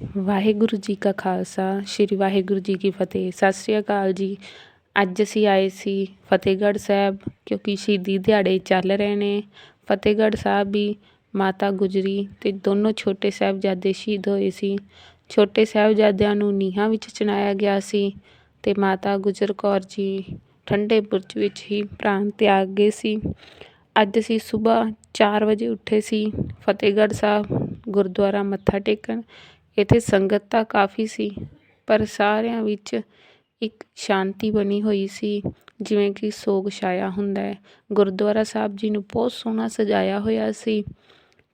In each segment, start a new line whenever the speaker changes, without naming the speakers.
ਵਾਹਿਗੁਰੂ ਜੀ ਕਾ ਖਾਲਸਾ, ਸ੍ਰੀ ਵਾਹਿਗੁਰੂ ਜੀ ਕੀ ਫਤਿਹ। ਸਤਿ ਸ੍ਰੀ ਅਕਾਲ ਜੀ। ਅੱਜ ਅਸੀਂ ਆਏ ਸੀ ਫਤਿਹਗੜ੍ਹ ਸਾਹਿਬ, ਕਿਉਂਕਿ ਸ਼ਹੀਦੀ ਦਿਹਾੜੇ ਚੱਲ ਰਹੇ ਨੇ। ਫਤਿਹਗੜ੍ਹ ਸਾਹਿਬ ਵੀ ਮਾਤਾ ਗੁਜਰੀ ਤੇ ਦੋਨੋਂ ਛੋਟੇ ਸਾਹਿਬਜ਼ਾਦੇ ਸ਼ਹੀਦ ਹੋਏ ਸੀ। ਛੋਟੇ ਸਾਹਿਬਜ਼ਾਦਿਆਂ ਨੂੰ ਨੀਹਾਂ ਵਿੱਚ ਚਿਣਾਇਆ ਗਿਆ ਸੀ ਤੇ ਮਾਤਾ ਗੁਜਰ ਕੌਰ ਜੀ ਠੰਡੇ ਬੁਰਜ ਵਿੱਚ ਹੀ ਪ੍ਰਾਣ ਤਿਆਗ ਗਏ ਸੀ। ਅੱਜ ਅਸੀਂ ਸਵੇਰ 4 ਵਜੇ ਉੱਠੇ ਸੀ। ਫਤਿਹਗੜ੍ਹ ਸਾਹਿਬ ਗੁਰਦੁਆਰਾ ਮੱਥਾ ਟੇਕਣ ਇੱਥੇ ਸੰਗਤ ਤਾਂ ਕਾਫੀ ਸੀ, ਪਰ ਸਾਰਿਆਂ ਵਿੱਚ ਇੱਕ ਸ਼ਾਂਤੀ ਬਣੀ ਹੋਈ ਸੀ, ਜਿਵੇਂ ਕਿ ਸੋਗ ਛਾਇਆ ਹੁੰਦਾ ਹੈ। ਗੁਰਦੁਆਰਾ ਸਾਹਿਬ ਜੀ ਨੂੰ ਬਹੁਤ ਸੋਹਣਾ ਸਜਾਇਆ ਹੋਇਆ ਸੀ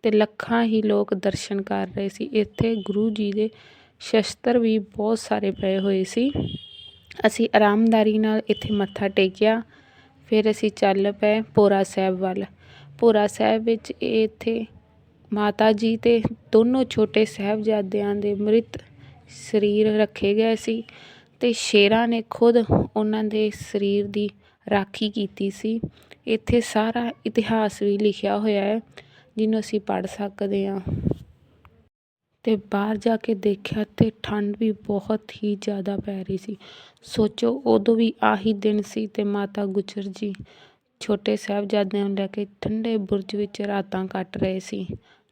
ਤੇ ਲੱਖਾਂ ਹੀ ਲੋਕ ਦਰਸ਼ਨ ਕਰ ਰਹੇ ਸੀ। ਇੱਥੇ ਗੁਰੂ ਜੀ ਦੇ ਸ਼ਸਤਰ ਵੀ ਬਹੁਤ ਸਾਰੇ ਪਏ ਹੋਏ ਸੀ। ਅਸੀਂ ਆਰਾਮਦਾਰੀ ਨਾਲ ਇੱਥੇ ਮੱਥਾ ਟੇਕਿਆ, ਫਿਰ ਅਸੀਂ ਚੱਲ ਪਏ ਪੋਰਾ ਸਾਹਿਬ ਵੱਲ। ਪੋਰਾ ਸਾਹਿਬ ਵਿੱਚ ਇਹ ਇੱਥੇ ਮਾਤਾ ਜੀ ਅਤੇ ਦੋਨੋਂ ਛੋਟੇ ਸਾਹਿਬਜ਼ਾਦਿਆਂ ਦੇ ਮ੍ਰਿਤ ਸਰੀਰ ਰੱਖੇ ਗਏ ਸੀ ਅਤੇ ਸ਼ੇਰਾਂ ਨੇ ਖੁਦ ਉਹਨਾਂ ਦੇ ਸਰੀਰ ਦੀ ਰਾਖੀ ਕੀਤੀ ਸੀ। ਇੱਥੇ ਸਾਰਾ ਇਤਿਹਾਸ ਵੀ ਲਿਖਿਆ ਹੋਇਆ ਹੈ, ਜਿਹਨੂੰ ਅਸੀਂ ਪੜ੍ਹ ਸਕਦੇ ਹਾਂ। ਅਤੇ ਬਾਹਰ ਜਾ ਕੇ ਦੇਖਿਆ ਅਤੇ ਠੰਡ ਵੀ ਬਹੁਤ ਹੀ ਜ਼ਿਆਦਾ ਪੈ ਰਹੀ ਸੀ। ਸੋਚੋ, ਉਦੋਂ ਵੀ ਆਹੀ ਦਿਨ ਸੀ ਤੇ ਮਾਤਾ ਗੁਜਰ ਜੀ ਛੋਟੇ ਸਾਹਿਬਜ਼ਾਦਿਆਂ ਨੂੰ ਲੈ ਕੇ ਠੰਡੇ ਬੁਰਜ ਵਿੱਚ ਰਾਤਾਂ ਕੱਟ ਰਹੇ ਸੀ।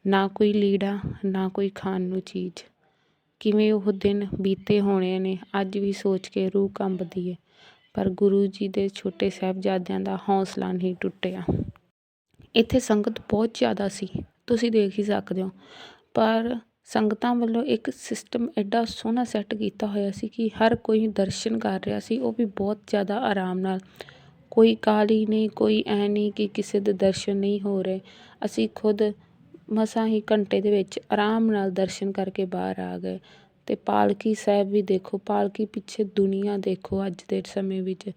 ਨਾ ਕੋਈ ਲੀੜਾ, ਨਾ ਕੋਈ ਖਾਣ ਨੂੰ ਚੀਜ਼। ਕਿਵੇਂ ਉਹ ਦਿਨ ਬੀਤੇ ਹੋਣੇ ਨੇ, ਅੱਜ ਵੀ ਸੋਚ ਕੇ ਰੂਹ ਕੰਬਦੀ ਹੈ ਪਰ ਗੁਰੂ ਜੀ ਦੇ ਛੋਟੇ ਸਾਹਿਬਜ਼ਾਦਿਆਂ ਦਾ ਹੌਸਲਾ ਨਹੀਂ ਟੁੱਟਿਆ। ਇੱਥੇ ਸੰਗਤ ਬਹੁਤ ਜ਼ਿਆਦਾ ਸੀ, ਤੁਸੀਂ ਦੇਖ ਹੀ ਸਕਦੇ ਹੋ। ਪਰ ਸੰਗਤਾਂ ਵੱਲੋਂ ਇੱਕ ਸਿਸਟਮ ਐਡਾ ਸੋਹਣਾ ਸੈੱਟ ਕੀਤਾ ਹੋਇਆ ਸੀ ਕਿ ਹਰ ਕੋਈ ਦਰਸ਼ਨ ਕਰ ਰਿਹਾ ਸੀ, ਉਹ ਵੀ ਬਹੁਤ ਜ਼ਿਆਦਾ ਆਰਾਮ ਨਾਲ। ਕੋਈ ਕਾਹਲੀ ਨਹੀਂ, ਕੋਈ ਐ ਨਹੀਂ ਕਿ ਕਿਸੇ ਦੇ ਦਰਸ਼ਨ ਨਹੀਂ ਹੋ ਰਹੇ। ਅਸੀਂ ਖੁਦ ਮਸਾਂ ਹੀ ਘੰਟੇ ਦੇ ਵਿੱਚ ਆਰਾਮ ਨਾਲ ਦਰਸ਼ਨ ਕਰਕੇ ਬਾਹਰ ਆ ਗਏ। ਅਤੇ ਪਾਲਕੀ ਸਾਹਿਬ ਵੀ ਦੇਖੋ, ਪਾਲਕੀ ਪਿੱਛੇ ਦੁਨੀਆ ਦੇਖੋ ਅੱਜ ਦੇ ਸਮੇਂ ਵਿੱਚ।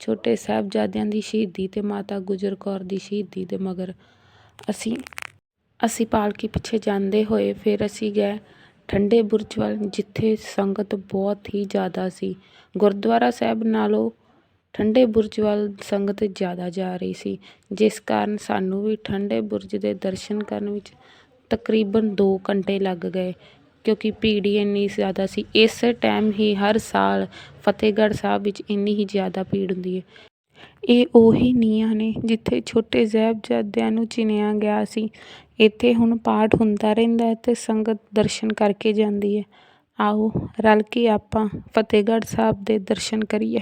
ਛੋਟੇ ਸਾਹਿਬਜ਼ਾਦਿਆਂ ਦੀ ਸ਼ਹੀਦੀ ਅਤੇ ਮਾਤਾ ਗੁਜਰ ਕੌਰ ਦੀ ਸ਼ਹੀਦੀ ਦੇ ਮਗਰ ਅਸੀਂ ਅਸੀਂ ਪਾਲਕੀ ਪਿੱਛੇ ਜਾਂਦੇ ਹੋਏ ਫਿਰ ਅਸੀਂ ਗਏ ਠੰਡੇ ਬੁਰਜ ਵੱਲ, ਜਿੱਥੇ ਸੰਗਤ ਬਹੁਤ ਹੀ ਜ਼ਿਆਦਾ ਸੀ। ਗੁਰਦੁਆਰਾ ਸਾਹਿਬ ਨਾਲੋਂ ਠੰਡੇ ਬੁਰਜ ਵੱਲ ਸੰਗਤ ਜ਼ਿਆਦਾ ਜਾ ਰਹੀ ਸੀ, ਜਿਸ ਕਾਰਨ ਸਾਨੂੰ ਵੀ ਠੰਡੇ ਬੁਰਜ ਦੇ ਦਰਸ਼ਨ ਕਰਨ ਵਿੱਚ ਤਕਰੀਬਨ ਦੋ ਘੰਟੇ ਲੱਗ ਗਏ, ਕਿਉਂਕਿ ਭੀੜ ਹੀ ਇੰਨੀ ਜ਼ਿਆਦਾ ਸੀ। ਇਸ ਟਾਈਮ ਹੀ ਹਰ ਸਾਲ ਫਤਿਹਗੜ੍ਹ ਸਾਹਿਬ ਵਿੱਚ ਇੰਨੀ ਹੀ ਜ਼ਿਆਦਾ ਭੀੜ ਹੁੰਦੀ ਹੈ। ਇਹ ਉਹੀ ਨੀਹਾਂ ਨੇ ਜਿੱਥੇ ਛੋਟੇ ਸਾਹਿਬਜ਼ਾਦਿਆਂ ਨੂੰ ਚਿਣਿਆ ਗਿਆ ਸੀ। ਇੱਥੇ ਹੁਣ ਪਾਠ ਹੁੰਦਾ ਰਹਿੰਦਾ ਹੈ ਤੇ ਸੰਗਤ ਦਰਸ਼ਨ ਕਰਕੇ ਜਾਂਦੀ ਹੈ। ਆਓ ਰਲ ਕੇ ਆਪਾਂ ਫਤਿਹਗੜ੍ਹ ਸਾਹਿਬ ਦੇ ਦਰਸ਼ਨ ਕਰੀਏ।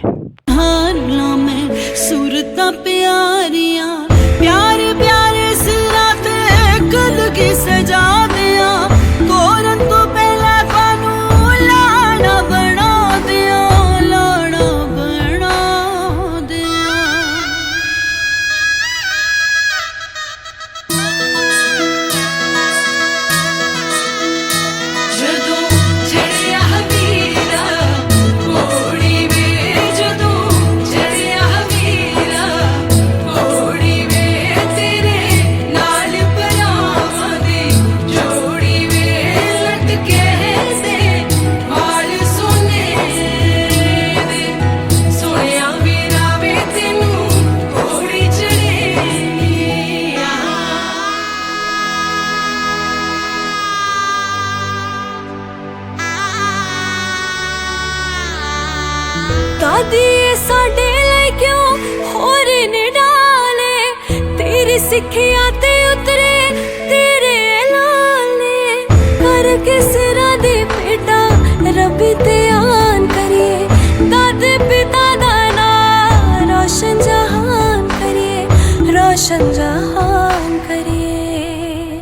ਦਾਦੀ ਇਹ ਸਾਡੇ ਲਈ ਕਿਉਂ ਹੋਰ ਨੇ ਡਾਲੇ? ਤੇਰੀ ਸਿੱਖਿਆ ਤੇ ਉਤਰੇ ਤੇਰੇ ਲਾਲੇ। ਕਰ ਕਿਸਰਾ ਦੇ ਬੇਟਾ ਰੱਬੀ ਤੇ ਆਨ ਕਰੀਏ। ਦਾਦੇ ਪਿਤਾ ਦਾ ਨਾਂ ਰੋਸ਼ਨ ਜਹਾਨ ਕਰੀਏ। ਰੋਸ਼ਨ ਜਹਾਨ ਕਰੀਏ।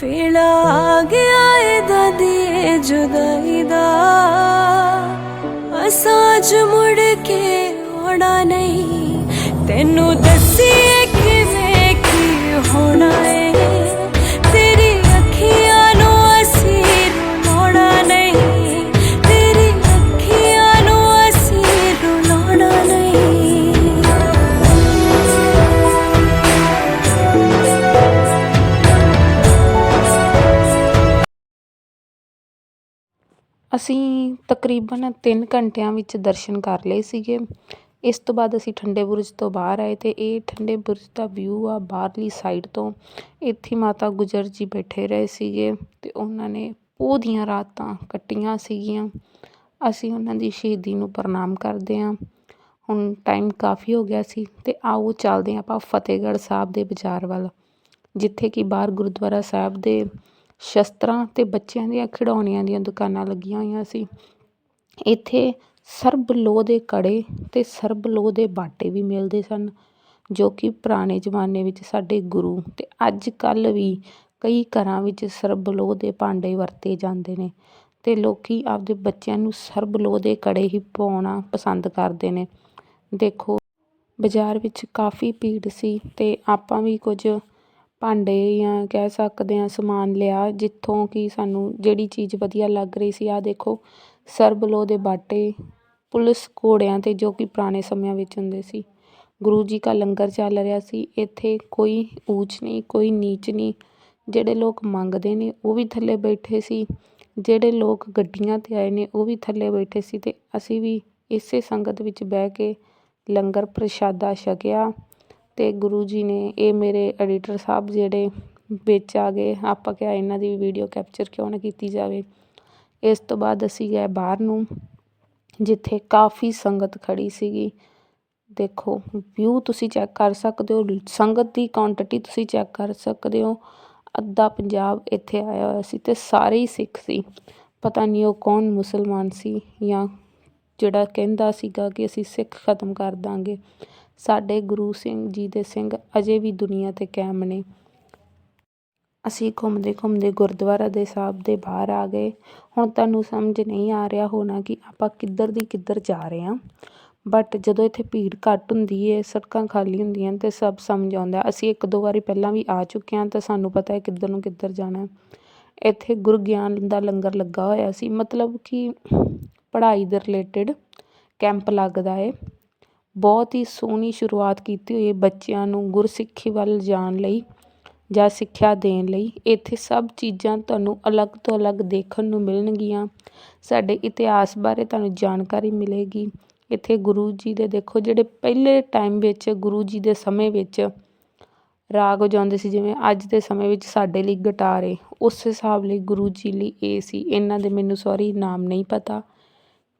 ਫੇਲਾ ਆ ਗਿਆ ਏ ਦਾਦੀ ਜੁਦਾਈ ਦਾ। ਅਸਾਜ ਮੁੜ ਕੇ ਆਉਣਾ ਨਹੀਂ। ਤੈਨੂੰ ਦੱਸੀ ਅਸੀਂ
ਤਕਰੀਬਨ ਤਿੰਨ ਘੰਟਿਆਂ ਵਿੱਚ ਦਰਸ਼ਨ ਕਰ ਲਏ ਸੀਗੇ। ਇਸ ਤੋਂ ਬਾਅਦ ਅਸੀਂ ਠੰਡੇ ਬੁਰਜ ਤੋਂ ਬਾਹਰ ਆਏ ਅਤੇ ਇਹ ਠੰਡੇ ਬੁਰਜ ਦਾ ਵਿਊ ਆ ਬਾਹਰਲੀ ਸਾਈਡ ਤੋਂ। ਇੱਥੇ ਮਾਤਾ ਗੁਜਰ ਜੀ ਬੈਠੇ ਰਹੇ ਸੀਗੇ ਅਤੇ ਉਹਨਾਂ ਨੇ ਪੋਹ ਦੀਆਂ ਰਾਤਾਂ ਕੱਟੀਆਂ ਸੀਗੀਆਂ। ਅਸੀਂ ਉਹਨਾਂ ਦੀ ਸ਼ਹੀਦੀ ਨੂੰ ਪ੍ਰਣਾਮ ਕਰਦੇ ਹਾਂ। ਹੁਣ ਟਾਈਮ ਕਾਫੀ ਹੋ ਗਿਆ ਸੀ ਅਤੇ ਆਓ ਚੱਲਦੇ ਹਾਂ ਆਪਾਂ ਫਤਿਹਗੜ੍ਹ ਸਾਹਿਬ ਦੇ ਬਾਜ਼ਾਰ ਵੱਲ, ਜਿੱਥੇ ਕਿ ਬਾਹਰ ਗੁਰਦੁਆਰਾ ਸਾਹਿਬ ਦੇ ਸ਼ਸਤਰਾਂ ਅਤੇ ਬੱਚਿਆਂ ਦੀਆਂ ਖਿਡੌਣਿਆਂ ਦੀਆਂ ਦੁਕਾਨਾਂ ਲੱਗੀਆਂ ਹੋਈਆਂ ਸੀ। ਇੱਥੇ ਸਰਬ ਲੋਹ ਦੇ ਕੜੇ ਅਤੇ ਸਰਬ ਲੋਹ ਦੇ ਬਾਟੇ ਵੀ ਮਿਲਦੇ ਸਨ, ਜੋ ਕਿ ਪੁਰਾਣੇ ਜ਼ਮਾਨੇ ਵਿੱਚ ਸਾਡੇ ਗੁਰੂ ਅਤੇ ਅੱਜ ਕੱਲ੍ਹ ਵੀ ਕਈ ਘਰਾਂ ਵਿੱਚ ਸਰਬ ਲੋਹ ਦੇ ਭਾਂਡੇ ਵਰਤੇ ਜਾਂਦੇ ਨੇ ਅਤੇ ਲੋਕ ਆਪਦੇ ਬੱਚਿਆਂ ਨੂੰ ਸਰਬ ਲੋਹ ਦੇ ਕੜੇ ਹੀ ਪਾਉਣਾ ਪਸੰਦ ਕਰਦੇ ਨੇ। ਦੇਖੋ, ਬਾਜ਼ਾਰ ਵਿੱਚ ਕਾਫੀ ਭੀੜ ਸੀ ਅਤੇ ਆਪਾਂ ਵੀ ਕੁਝ ਭਾਂਡੇ ਜਾਂ ਕਹਿ ਸਕਦੇ ਹਾਂ ਸਮਾਨ ਲਿਆ, ਜਿੱਥੋਂ ਕਿ ਸਾਨੂੰ ਜਿਹੜੀ ਚੀਜ਼ ਵਧੀਆ ਲੱਗ ਰਹੀ ਸੀ, ਆਹ ਦੇਖੋ, ਸਰਬਲੋ ਦੇ ਬਾਟੇ, ਪੁਲਿਸ ਘੋੜਿਆਂ 'ਤੇ ਜੋ ਕਿ ਪੁਰਾਣੇ ਸਮਿਆਂ ਵਿੱਚ ਹੁੰਦੇ ਸੀ। ਗੁਰੂ ਜੀ ਕਾ ਲੰਗਰ ਚੱਲ ਰਿਹਾ ਸੀ, ਇੱਥੇ ਕੋਈ ਊਚ ਨਹੀਂ, ਕੋਈ ਨੀਚ ਨਹੀਂ, ਜਿਹੜੇ ਲੋਕ ਮੰਗਦੇ ਨੇ ਉਹ ਵੀ ਥੱਲੇ ਬੈਠੇ ਸੀ, ਜਿਹੜੇ ਲੋਕ ਗੱਡੀਆਂ 'ਤੇ ਆਏ ਨੇ ਉਹ ਵੀ ਥੱਲੇ ਬੈਠੇ ਸੀ ਅਤੇ ਅਸੀਂ ਵੀ ਇਸੇ ਸੰਗਤ ਵਿੱਚ ਬਹਿ ਕੇ ਲੰਗਰ ਪ੍ਰਸ਼ਾਦਾ ਛਕਿਆ। ਅਤੇ ਗੁਰੂ ਜੀ ਨੇ ਇਹ ਮੇਰੇ ਐਡੀਟਰ ਸਾਹਿਬ ਜਿਹੜੇ ਵਿੱਚ ਆ ਗਏ, ਆਪਾਂ ਕਿਹਾ ਇਹਨਾਂ ਦੀ ਵੀਡੀਓ ਕੈਪਚਰ ਕਿਉਂ ਨਾ ਕੀਤੀ ਜਾਵੇ। ਇਸ ਤੋਂ ਬਾਅਦ ਅਸੀਂ ਗਏ ਬਾਹਰ ਨੂੰ, ਜਿੱਥੇ ਕਾਫੀ ਸੰਗਤ ਖੜੀ ਸੀਗੀ। ਦੇਖੋ ਵਿਊ ਤੁਸੀਂ ਚੈੱਕ ਕਰ ਸਕਦੇ ਹੋ, ਸੰਗਤ ਦੀ ਕੁਆਂਟੀਟੀ ਤੁਸੀਂ ਚੈੱਕ ਕਰ ਸਕਦੇ ਹੋ। ਅੱਧਾ ਪੰਜਾਬ ਇੱਥੇ ਆਇਆ ਹੋਇਆ ਸੀ ਅਤੇ ਸਾਰੇ ਹੀ ਸਿੱਖ ਸੀ। ਪਤਾ ਨਹੀਂ ਉਹ ਕੌਣ ਮੁਸਲਮਾਨ ਸੀ ਜਾਂ ਜਿਹੜਾ ਕਹਿੰਦਾ ਸੀਗਾ ਕਿ ਅਸੀਂ ਸਿੱਖ ਖਤਮ ਕਰ ਦਾਂਗੇ। ਸਾਡੇ ਗੁਰੂ ਸਿੰਘ ਜੀ ਦੇ ਸਿੰਘ ਅਜੇ ਵੀ ਦੁਨੀਆ 'ਤੇ ਕਾਇਮ ਨੇ। ਅਸੀਂ ਘੁੰਮਦੇ ਘੁੰਮਦੇ ਗੁਰਦੁਆਰਾ ਦੇ ਸਾਹਿਬ ਦੇ ਬਾਹਰ ਆ ਗਏ। ਹੁਣ ਤੁਹਾਨੂੰ ਸਮਝ ਨਹੀਂ ਆ ਰਿਹਾ ਹੋਣਾ ਕਿ ਆਪਾਂ ਕਿੱਧਰ ਦੀ ਕਿੱਧਰ ਜਾ ਰਹੇ ਹਾਂ। ਬਟ ਜਦੋਂ ਇੱਥੇ ਭੀੜ ਘੱਟ ਹੁੰਦੀ ਹੈ ਸੜਕਾਂ ਖਾਲੀ ਹੁੰਦੀਆਂ ਅਤੇ ਸਭ ਸਮਝ ਆਉਂਦਾ। ਅਸੀਂ ਇੱਕ ਦੋ ਵਾਰੀ ਪਹਿਲਾਂ ਵੀ ਆ ਚੁੱਕੇ ਹਾਂ ਤਾਂ ਸਾਨੂੰ ਪਤਾ ਹੈ ਕਿੱਧਰ ਨੂੰ ਕਿੱਧਰ ਜਾਣਾ। ਇੱਥੇ ਗੁਰੂ ਗਿਆਨ ਦਾ ਲੰਗਰ ਲੱਗਾ ਹੋਇਆ ਸੀ। ਮਤਲਬ ਕਿ ਪੜ੍ਹਾਈ ਦੇ ਰਿਲੇਟਡ ਕੈਂਪ ਲੱਗਦਾ ਹੈ ਬਹੁਤ ਹੀ ਸੋਹਣੀ ਸ਼ੁਰੂਆਤ ਕੀਤੀ ਹੋਈ ਹੈ ਬੱਚਿਆਂ ਨੂੰ ਗੁਰਸਿੱਖੀ ਵੱਲ ਜਾਣ ਲਈ ਜਾਂ ਸਿੱਖਿਆ ਦੇਣ ਲਈ। ਇੱਥੇ ਸਭ ਚੀਜ਼ਾਂ ਤੁਹਾਨੂੰ ਅਲੱਗ ਤੋਂ ਅਲੱਗ ਦੇਖਣ ਨੂੰ ਮਿਲਣਗੀਆਂ। ਸਾਡੇ ਇਤਿਹਾਸ ਬਾਰੇ ਤੁਹਾਨੂੰ ਜਾਣਕਾਰੀ ਮਿਲੇਗੀ। ਇੱਥੇ ਗੁਰੂ ਜੀ ਦੇ ਦੇਖੋ ਜਿਹੜੇ ਪਹਿਲੇ ਟਾਈਮ ਵਿੱਚ, ਗੁਰੂ ਜੀ ਦੇ ਸਮੇਂ ਵਿੱਚ ਰਾਗ ਵਜਾਉਂਦੇ ਸੀ, ਜਿਵੇਂ ਅੱਜ ਦੇ ਸਮੇਂ ਵਿੱਚ ਸਾਡੇ ਲਈ ਗਿਟਾਰ ਏ। ਉਸ ਹਿਸਾਬ ਲਈ ਗੁਰੂ ਜੀ ਲਈ ਇਹ ਸੀ। ਇਹਨਾਂ ਦੇ ਮੈਨੂੰ ਸੌਰੀ ਨਾਮ ਨਹੀਂ ਪਤਾ।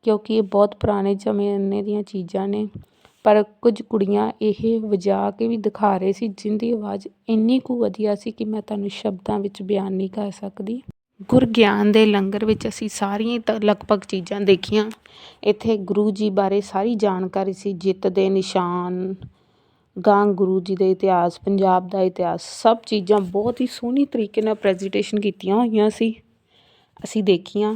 ਕਿਉਂਕਿ ਇਹ ਬਹੁਤ ਪੁਰਾਣੇ ਜ਼ਮਾਨੇ ਦੀਆਂ ਚੀਜ਼ਾਂ ਨੇ। ਪਰ ਕੁਝ ਕੁੜੀਆਂ ਇਹ ਵਜਾ ਕੇ ਵੀ ਦਿਖਾ ਰਹੇ ਸੀ ਜਿਹਦੀ ਆਵਾਜ਼ ਇੰਨੀ ਕੁ ਵਧੀਆ ਸੀ ਕਿ ਮੈਂ ਤੁਹਾਨੂੰ ਸ਼ਬਦਾਂ ਵਿੱਚ ਬਿਆਨ ਨਹੀਂ ਕਰ ਸਕਦੀ। ਗੁਰਗਿਆਨ ਦੇ ਲੰਗਰ ਵਿੱਚ ਅਸੀਂ ਸਾਰੀਆਂ ਤਾਂ ਲਗਭਗ ਚੀਜ਼ਾਂ ਦੇਖੀਆਂ। ਇੱਥੇ ਗੁਰੂ ਜੀ ਬਾਰੇ ਸਾਰੀ ਜਾਣਕਾਰੀ ਸੀ, ਜਿੱਤ ਦੇ ਨਿਸ਼ਾਨ ਗਾਂ ਗੁਰੂ ਜੀ ਦੇ ਇਤਿਹਾਸ, ਪੰਜਾਬ ਦਾ ਇਤਿਹਾਸ, ਸਭ ਚੀਜ਼ਾਂ ਬਹੁਤ ਹੀ ਸੋਹਣੀ ਤਰੀਕੇ ਨਾਲ ਪ੍ਰੈਜੈਂਟੇਸ਼ਨ ਕੀਤੀਆਂ ਹੋਈਆਂ ਸੀ। ਅਸੀਂ ਦੇਖੀਆਂ।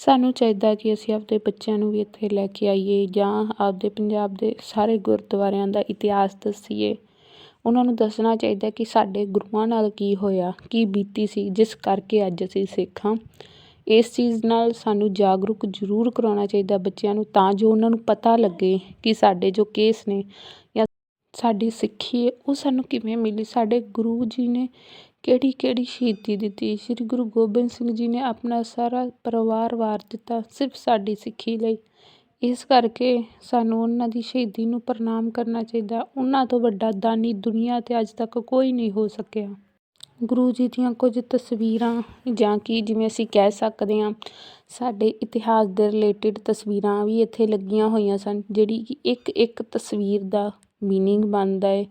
ਸਾਨੂੰ ਚਾਹੀਦਾ ਕਿ ਅਸੀਂ ਆਪਣੇ ਬੱਚਿਆਂ ਨੂੰ ਵੀ ਇੱਥੇ ਲੈ ਕੇ ਆਈਏ ਜਾਂ ਆਪਦੇ ਪੰਜਾਬ ਦੇ ਸਾਰੇ ਗੁਰਦੁਆਰਿਆਂ ਦਾ ਇਤਿਹਾਸ ਦੱਸੀਏ। ਉਹਨਾਂ ਨੂੰ ਦੱਸਣਾ ਚਾਹੀਦਾ ਕਿ ਸਾਡੇ ਗੁਰੂਆਂ ਨਾਲ ਕੀ ਹੋਇਆ, ਕੀ ਬੀਤੀ ਸੀ, ਜਿਸ ਕਰਕੇ ਅੱਜ ਅਸੀਂ ਸਿੱਖ। ਹਾਂ ਇਸ ਚੀਜ਼ ਨਾਲ ਸਾਨੂੰ ਜਾਗਰੂਕ ਜ਼ਰੂਰ ਕਰਾਉਣਾ ਚਾਹੀਦਾ ਬੱਚਿਆਂ ਨੂੰ ਤਾਂ ਜੋ ਉਹਨਾਂ ਨੂੰ ਪਤਾ ਲੱਗੇ ਕਿ ਸਾਡੇ ਜੋ ਕੇਸ ਨੇ ਜਾਂ ਸਾਡੀ ਸਿੱਖੀ ਹੈ, ਉਹ ਸਾਨੂੰ ਕਿਵੇਂ ਮਿਲੀ। ਸਾਡੇ ਗੁਰੂ ਜੀ ਨੇ ਕਿਹੜੀ ਕਿਹੜੀ ਸ਼ਹੀਦੀ ਦਿੱਤੀ? ਸ਼੍ਰੀ ਗੁਰੂ ਗੋਬਿੰਦ ਸਿੰਘ ਜੀ ਨੇ ਆਪਣਾ ਸਾਰਾ ਪਰਿਵਾਰ ਵਾਰ ਦਿੱਤਾ, ਸਿਰਫ ਸਾਡੀ ਸਿੱਖੀ ਲਈ। ਇਸ ਕਰਕੇ ਸਾਨੂੰ ਉਹਨਾਂ ਦੀ ਸ਼ਹੀਦੀ ਨੂੰ ਪ੍ਰਣਾਮ ਕਰਨਾ ਚਾਹੀਦਾ। ਉਹਨਾਂ ਤੋਂ ਵੱਡਾ ਦਾਨੀ ਦੁਨੀਆ 'ਤੇ ਅੱਜ ਤੱਕ ਕੋਈ ਨਹੀਂ ਹੋ ਸਕਿਆ। ਗੁਰੂ ਜੀ ਦੀਆਂ ਕੁਝ ਤਸਵੀਰਾਂ ਜਾਂ ਕਿ ਜਿਵੇਂ ਅਸੀਂ ਕਹਿ ਸਕਦੇ ਹਾਂ, ਸਾਡੇ ਇਤਿਹਾਸ ਦੇ ਰਿਲੇਟਿਡ ਤਸਵੀਰਾਂ ਵੀ ਇੱਥੇ ਲੱਗੀਆਂ ਹੋਈਆਂ ਸਨ, ਜਿਹੜੀ ਕਿ ਇੱਕ ਇੱਕ ਤਸਵੀਰ ਦਾ ਮੀਨਿੰਗ ਬਣਦਾ ਹੈ।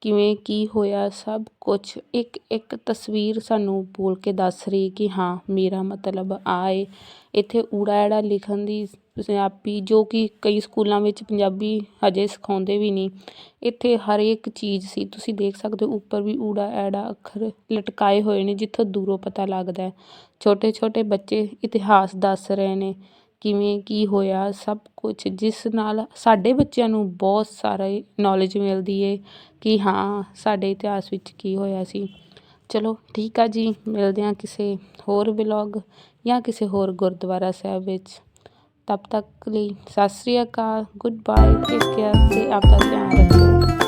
ਕਿਵੇਂ, ਕੀ ਹੋਇਆ, ਸਭ ਕੁਛ। ਇੱਕ ਇੱਕ ਤਸਵੀਰ ਸਾਨੂੰ ਬੋਲ ਕੇ ਦੱਸ ਰਹੀ ਕਿ ਹਾਂ, ਮੇਰਾ ਮਤਲਬ ਆ ਏ। ਇੱਥੇ ਊੜਾ ਐੜਾ ਲਿਖਣ ਦੀ ਪੰਜਾਬੀ, ਜੋ ਕਿ ਕਈ ਸਕੂਲਾਂ ਵਿੱਚ ਪੰਜਾਬੀ ਹਜੇ ਸਿਖਾਉਂਦੇ ਵੀ ਨਹੀਂ। ਇੱਥੇ ਹਰ ਇੱਕ ਚੀਜ਼ ਸੀ। ਤੁਸੀਂ ਦੇਖ ਸਕਦੇ ਹੋ, ਉੱਪਰ ਵੀ ਊੜਾ ਐੜਾ ਅੱਖਰ ਲਟਕਾਏ ਹੋਏ ਨੇ, ਜਿੱਥੋਂ ਦੂਰੋਂ ਪਤਾ ਲੱਗਦਾ ਛੋਟੇ ਛੋਟੇ ਬੱਚੇ ਇਤਿਹਾਸ ਦੱਸ ਰਹੇ ਨੇ। ਕਿਵੇਂ, ਕੀ ਹੋਇਆ, ਸਭ ਕੁਛ, ਜਿਸ ਨਾਲ ਸਾਡੇ ਬੱਚਿਆਂ ਨੂੰ ਬਹੁਤ ਸਾਰੇ ਨੌਲੇਜ ਮਿਲਦੀ ਹੈ ਕਿ ਹਾਂ, ਸਾਡੇ ਇਤਿਹਾਸ ਵਿੱਚ ਕੀ ਹੋਇਆ ਸੀ। ਚਲੋ, ਠੀਕ ਆ ਜੀ, ਮਿਲਦੇ ਹਾਂ ਕਿਸੇ ਹੋਰ ਵਲੌਗ ਜਾਂ ਕਿਸੇ ਹੋਰ ਗੁਰਦੁਆਰਾ ਸਾਹਿਬ ਵਿੱਚ। ਤਬ ਤੱਕ ਲਈ ਸਤਿ ਸ੍ਰੀ ਅਕਾਲ ਗੁੱਡ ਬਾਏ ਟੇਕ ਕੇਅਰ ਤੇ ਆਪਦਾ ਧਿਆਨ ਰੱਖੋ।